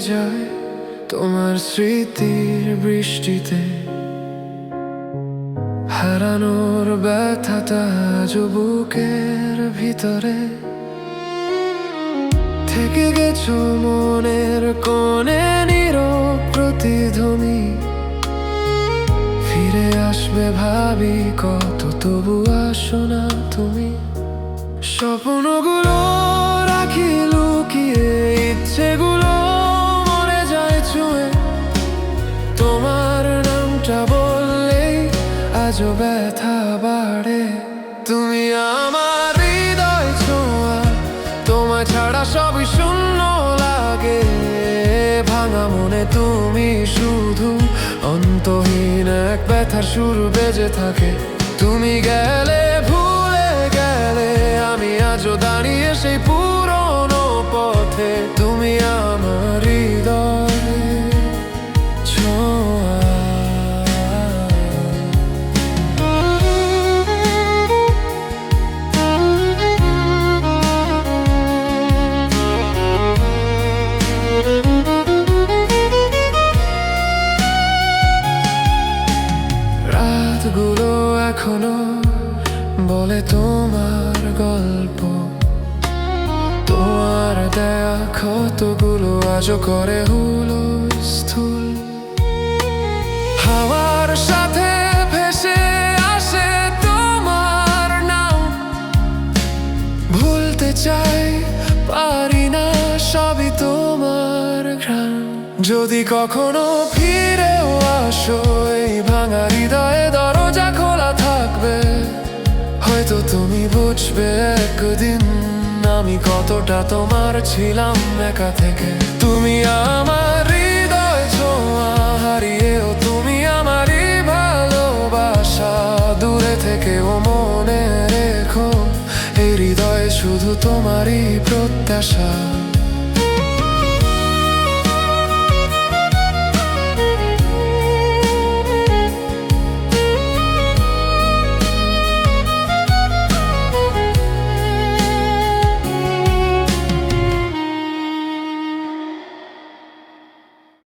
যায় তোমার স্মৃতির বৃষ্টিতে। হারানোর ব্যথাটা আজ বুকের ভিতরে। থেকে গেছো মনের কোণে নীরব প্রতিধ্বনি। ফিরে আসবে ভাবি কত তবু আসো না তুমি। স্বপ্নগুলো নামটা বললেই আজও ব্যথা বাড়ে। তুমি আমার হৃদয় ছোঁয়া তোমার ছাড়া সবই শূন্য লাগে। ভাঙা মনে তুমি শুধু অন্তহীন এক ব্যথার সুর বেজে থাকে। তুমি গেলে, ভুলে গেলে, আমি আজও দাঁড়িয়ে সেই পুরনো পথে। তুমি আমার হৃদয় এখনও বলে তোমার গল্প। তোমার দেয়া ক্ষতগুলো আজও করে হলো স্থূল হাওয়ার সাথে ভেসে আসে তোমার নাম। ভুলতে চাই, পারি না, সবই তোমার যদি কখনো ফিরেও হয়তো তুমি বুঝবে একদিন আমি কতটা তোমার ছিলাম একা থেকে। তুমি আমার হৃদয় তুমি ভালোবাসা। দূরে থেকেও মনে রেখো, এই হৃদয়ে শুধু তোমারই প্রত্যাশা।